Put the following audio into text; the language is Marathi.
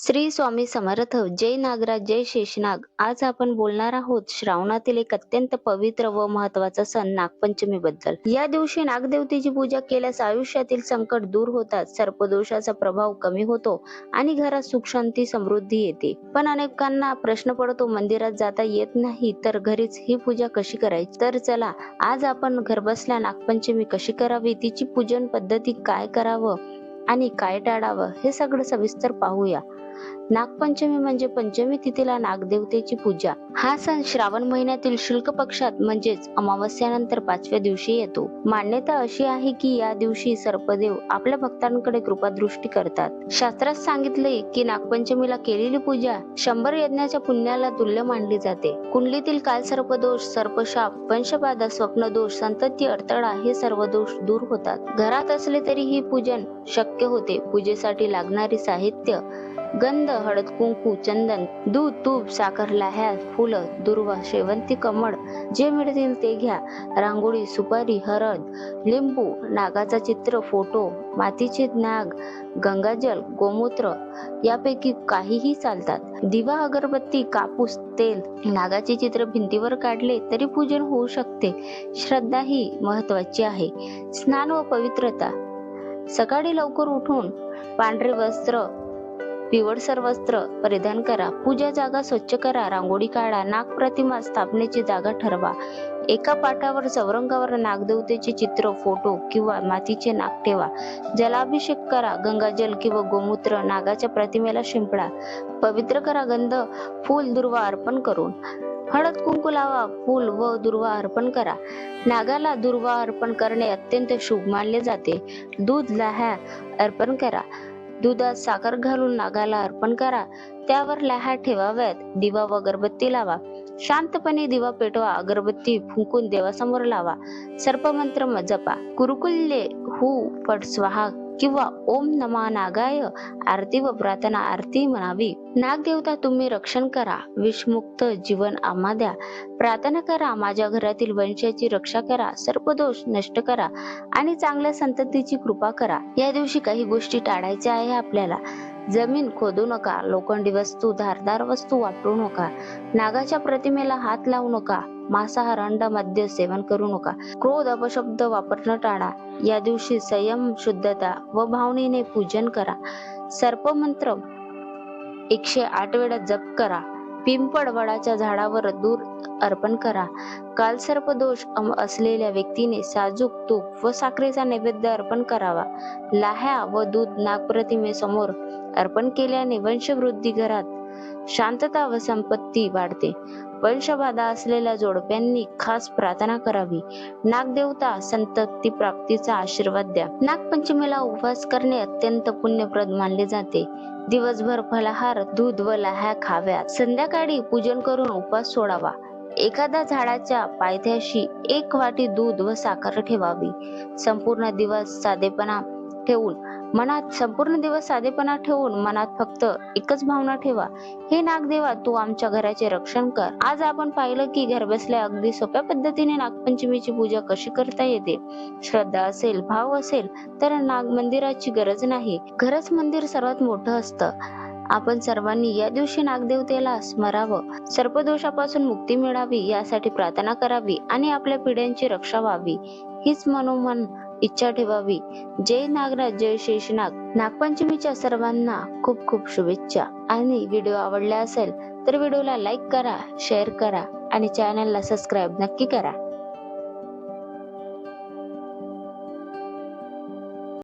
श्री स्वामी समर्थ जय नागराज जय शेषनाग. आज आपण बोलणार आहोत श्रावणातील एक अत्यंत पवित्र व महत्त्वाचा सण नागपंचमी बद्दल या दिवशी नागदेवतेची पूजा केल्यास आयुष्यातील संकट दूर होतात सर्पदोषाचा प्रभाव कमी होतो आणि घरात सुख शांती समृद्धी येते. पण अनेकांना प्रश्न पडतो मंदिरात जाता येत नाही तर घरीच ही पूजा कशी करायची? तर चला आज आपण घरबसल्या नागपंचमी कशी करावी तिची पूजन पद्धती काय करावं आणि काय टाळावं हे सगळं सविस्तर पाहूया. नागपंचमी म्हणजे पंचमी तिथीला नागदेवतेची पूजा. हा सण श्रावण महिन्यातील शुल्क पक्षात म्हणजेच अमावस्यानंतर पाचव्या दिवशी येतो. मान्यता अशी आहे की या दिवशी सर्पदेव आपल्या भक्तांकडे कृपादृष्टी करतात. शास्त्रात सांगितले की नागपंचमीला केलेली पूजा शंभर यज्ञाच्या पुण्याला तुल्य मानली जाते. कुंडलीतील काल सर्पदोष सर्पशाप वंशबाधा स्वप्नदोष संतती अडथळा हे सर्व दोष दूर होतात. घरात असले तरी ही पूजन शक्य होते. पूजेसाठी लागणारी साहित्य गंध हळद कुंकू चंदन दूध तूप साखर लाह्या फुलं दुर्वा शेवंती कमळ जे मिळतील ते घ्या. रांगोळी सुपारी हळद लिंबू नागाचा चित्र फोटो मातीचे नाग गंगाजल गोमूत्र यापैकी काहीही चालतात. दिवा अगरबत्ती कापूस तेल नागाचे चित्र भिंतीवर काढले तरी पूजन होऊ शकते. श्रद्धा ही महत्वाची आहे. स्नान व पवित्रता. सकाळी लवकर उठून पांढरे वस्त्र पिवळसर वस्त्र परिधान करा. पूजा जागा स्वच्छ करा. रांगोळी काढा. नाग प्रतिमा स्थापनेची जागा ठरवा. एका पाटावर चौरंगावर नागदेवतेचे चित्र फोटो किंवा मातीचे नाग ठेवा. जलाभिषेक करा. गंगाजल किंवा गोमूत्र नागाच्या प्रतिमेला शिंपडा. पवित्र करा गंध. फूल दुर्वा अर्पण करून. हळद कुंकू लावा. फूल व दुर्वा अर्पण करा. नागाला दुर्वा अर्पण करणे अत्यंत शुभ मानले जाते. दूध लाह्या अर्पण करा. दुधात साखर घालून नागाला अर्पण करा. त्यावर लहा ठेवाव्यात. दिवा व अगरबत्ती लावा. शांतपणे दिवा पेटवा. अगरबत्ती फुंकून देवासमोर लावा. सर्पमंत्र म- जपा. कुरुकुल्ले हू पट स्वाहा. किंवा ओम नमा नागाय आरती व प्रार्थना आरती म्हणावी. नागदेवता तुम्ही रक्षण करा. विषमुक्त जीवन आम्हा द्या प्रार्थना करा. माझ्या घरातील वंशाची रक्षा करा. सर्पदोष नष्ट करा आणि चांगल्या संततीची कृपा करा. या दिवशी काही गोष्टी टाळायच्या आहे आपल्याला. जमीन खोदू नका. लोखंडी वस्तू धारदार वस्तू वापरू नका. नागाच्या प्रतिमेला हात लावू नका. मांसाहार अंडा मद्य सेवन करू नका. क्रोध अपशब्द वापरणं टाळा. या दिवशी संयम शुद्धता व भावनेने पूजन करा. सर्पमंत्र एकशे आठ वेळा जप करा. पिंपळ वडाच्या झाडावर दूर अर्पण करा. कालसर्प दोष असलेल्या व्यक्तीने साजूक तूप व साखरेचा नैवेद्य अर्पण करावा. लाह्या व दूध नागप्रतिमेसमोर अर्पण केल्याने वंशवृद्धी घरात शांतता व संपत्ती वाढते. वंशबाधा असलेल्या जोडप्यांनी खास प्रार्थना करावी. नागदेवता संतती प्राप्तीचा आशीर्वाद द्या. नागपंचमीला उपवास करणे अत्यंत पुण्यप्रद मानले जाते. दिवसभर फलाहार दूध व लाह्या खाव्यात संध्याकाळी पूजन करून उपवास सोडावा. एखाद्या झाडाच्या पायथ्याशी एक वाटी दूध व साखर ठेवावी. संपूर्ण दिवस साधेपणा ठेवून मनात संपूर्ण दिवस साधेपणा ठेवून मनात फक्त एकच भावना ठेवा. हे नागदेवा तू आमच्या घराचे रक्षण कर. आज आपण पाहिलं की घरबसल्या अगदी सोप्या पद्धतीने नागपंचमीची पूजा कशी करता येते? श्रद्धा असेल भाव असेल तर नाग मंदिराची गरज नाही. घरच मंदिर सर्वात मोठं असतं. आपण सर्वांनी या दिवशी नागदेवतेला स्मरावं. सर्पदोषापासून मुक्ती मिळावी यासाठी प्रार्थना करावी आणि आपल्या पिढ्यांची रक्षा व्हावी. हीच मनोमन इच्छा ठेवावी. जय नागराज जय शेषनाग. नागपंचमीच्या सर्वांना खूप खूप शुभेच्छा. आणि व्हिडिओ आवडला असेल तर व्हिडिओला लाईक करा शेअर करा आणि चॅनलला सबस्क्राईब नक्की करा.